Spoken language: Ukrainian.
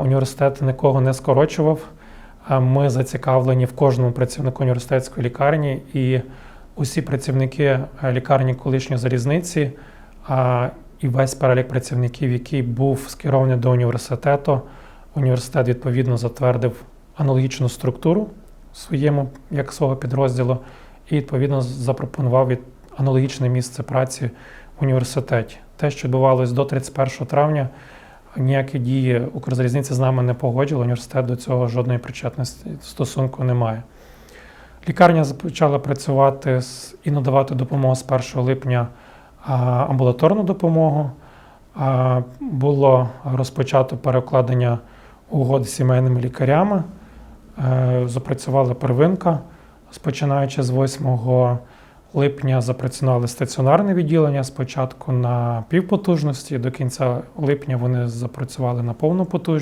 Університет нікого не скорочував. Ми зацікавлені в кожному працівнику університетської лікарні, і усі працівники е, лікарні колишньої залізниці і весь перелік працівників, який був скерований до університету, університет відповідно затвердив аналогічну структуру своєму як свого підрозділу, і відповідно запропонував від аналогічне місце праці в університеті. Те, що відбувалось до 31 травня, ніякі дії Укрзалізниці з нами не погодили. Університет до цього жодної причетності стосунку не має. Лікарня почала працювати і надавати допомогу з 1 липня а, амбулаторну допомогу. Було розпочато перекладення угод з сімейними лікарями. Е, Запрацювала первинка. Починаючи з 8 липня запрацювали стаціонарне відділення. Спочатку на півпотужності, до кінця липня вони запрацювали на повну потужність.